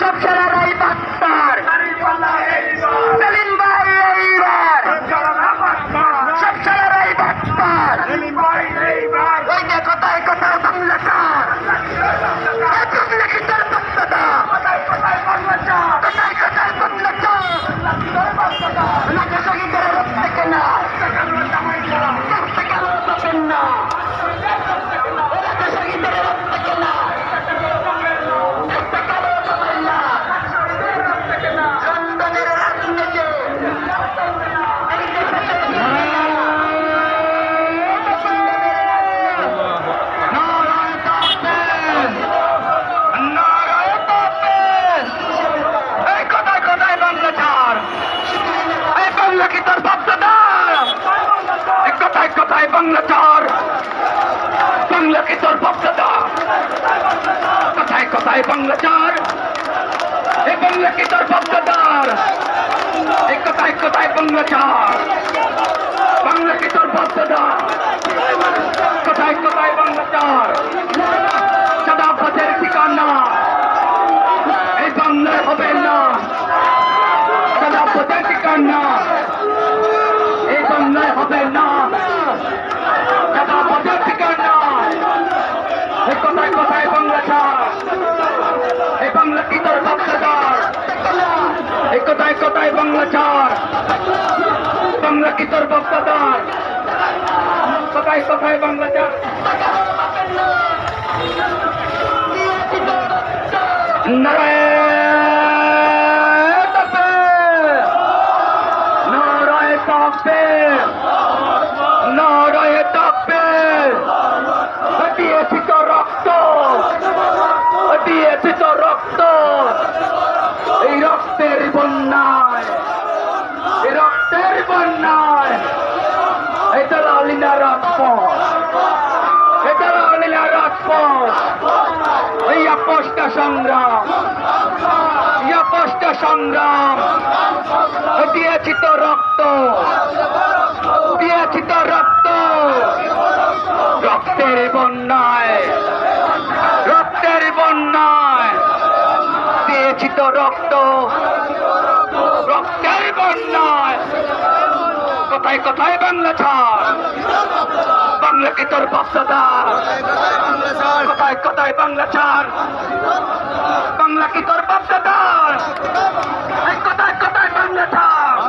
সব খেলারাই বাটপার সেলিম ভাই এইবার সব খেলারাই বাটপার ওই যে কোথায় কোথায় বাংলাটার লিখিতের বক্ততা কোথায় কোথায় বাংলাটার নাগরিকের রক্ত কেনা রক্ত কেন পাবেন না নাগরিকের রক্ত কেনা রক্ত কেন পাবেন না লন্ডনের রাজনীতি এই দেশে নারায়ণ তাকবীর নারায়ণ তাকবীর এই কোথায় কোথায় বাংলা ছাড় এই বাংলা কি তোর বাপদাদার এই কোথায় বাংলা ছাড় বাংলাকে তোর বাপদাদা কোথায় কোথায় বাংলা ছাড় এ বাংলাকে তোর বাপদাদার এ কোথায় কোথায় বাংলা ছাড় বাংলাকে তোর বাপদাদা কোথায় কোথায় বাংলা চার সাদা পথের ঠিকানা এই বাংলায় হবে না সাদা পথের ঠিকানা এই বাংলায় হবে না সাদা পথের ঠিকানা এই কোথায় কোথায় বাংলা চার এই বাংলা কি তোর বাপদাদার এই কোথায় কোথায় বাংলা চার বাংলা কি তোর বাপদাদার কোথায় কোথায় বাংলা চার নারায়ণ দিয়েছি তো রক্ত। দিয়েছি তো রক্ত এই রক্তের বন্যায় এই রক্তের বন্যায় এটা লালিনা রাজপথ এটা লালিনা রাজপথ এই আপোষটা সংগ্রাম। আপোষটা সংগ্রাম। দিয়েছি তো রক্ত। দিয়েছি তো রক্ত। রক্তের বন্যায়। রক্তের বন্যায়। দিয়েছি তো রক্ত। রক্তের বন্যায়। কোথায় কোথায় বাংলা ছাড়। বাংলা কি তোর বাপদাদা? কোথায় কোথায় বাংলা ছাড়। বাংলা কি তোর বাপদাদা? এই কোথায় কোথায় বাংলা ছাড়।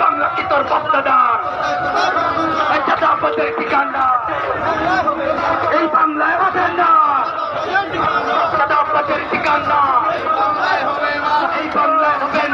বাংলা কি তোর বাপদাদা? এই বাংলায় হবে না। এই বাংলায় না।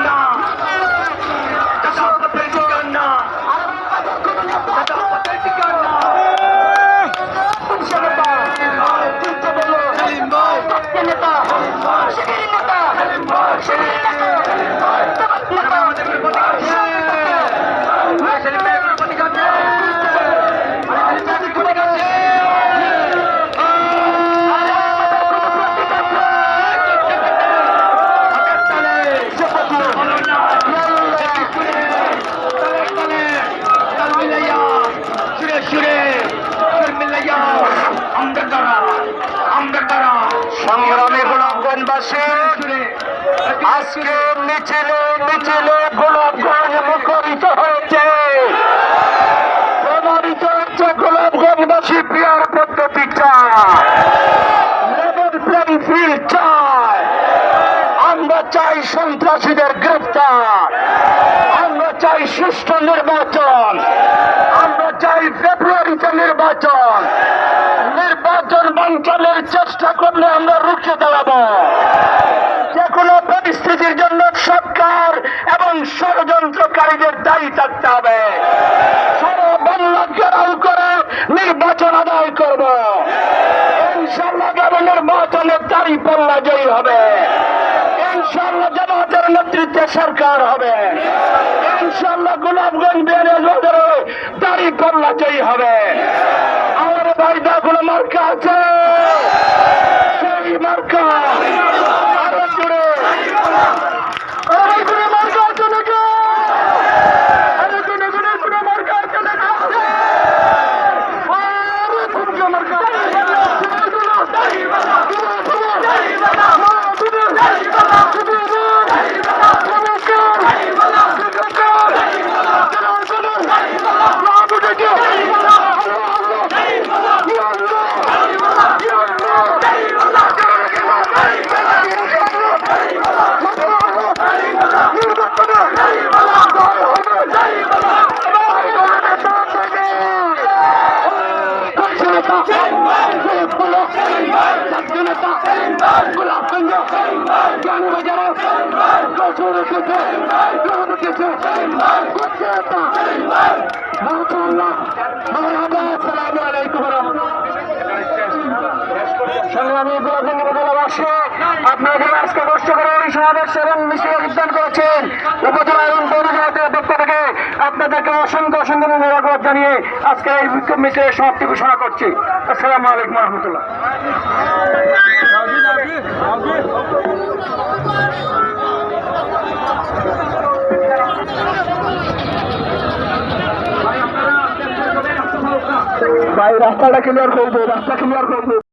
গোলাপগঞ্জবাসী আজকে মিছিলে মিছিলে গোলাপগঞ্জ মুখরিত হয়েছে প্রমাণিত হচ্ছে গোলাপগঞ্জবাসী বিয়ার পদ্ধতি চাই আমরা চাই সুষ্ঠু নির্বাচন। আমরা চাই ফেব্রুয়ারিতে নির্বাচন। না করলে আমরা রুখে দাঁড়াবো। যে কোনো পরিস্থিতির জন্য সরকার এবং ষড়যন্ত্রকারীদের দায়ী থাকতে হবে। নির্বাচন আদায় করব। ইনশাল্লাহ গভর্নর মহাতনের দাঁড়ি পাল্লা জয়ী হবে। ইনশাল্লাহ জামাতের নেতৃত্বে সরকার হবে। ইনশাল্লাহ গোলাপগঞ্জ বেড়ে দাঁড়ি পাল্লা জয়ী হবে। বাড়িটা কোনো মার্কা আছে। সেই মার্কা। জুড়ে আরও জুড়ে মার্কা আছে নাকি আরও জুড়ে জুড়ে জুড়ে মার্কা আছে নাকি আরও জুড়ে মার্কা সংগ্রামী আজকে কষ্ট করে এই সমাবেশ উদ্যান করেছেন উপজেলা এবং থেকে আপনাদেরকে অসংখ্য অসংখ্য ধন্যবাদ জানিয়ে আজকে এই বিক্ষোভ মিছিলের সমাপ্তি ঘোষণা করছি আসসালামু আলাইকুম রহমতুল্লাহ ভাই রাস্তাটা ক্লিয়ার করব রাস্তা ক্লিয়ার করব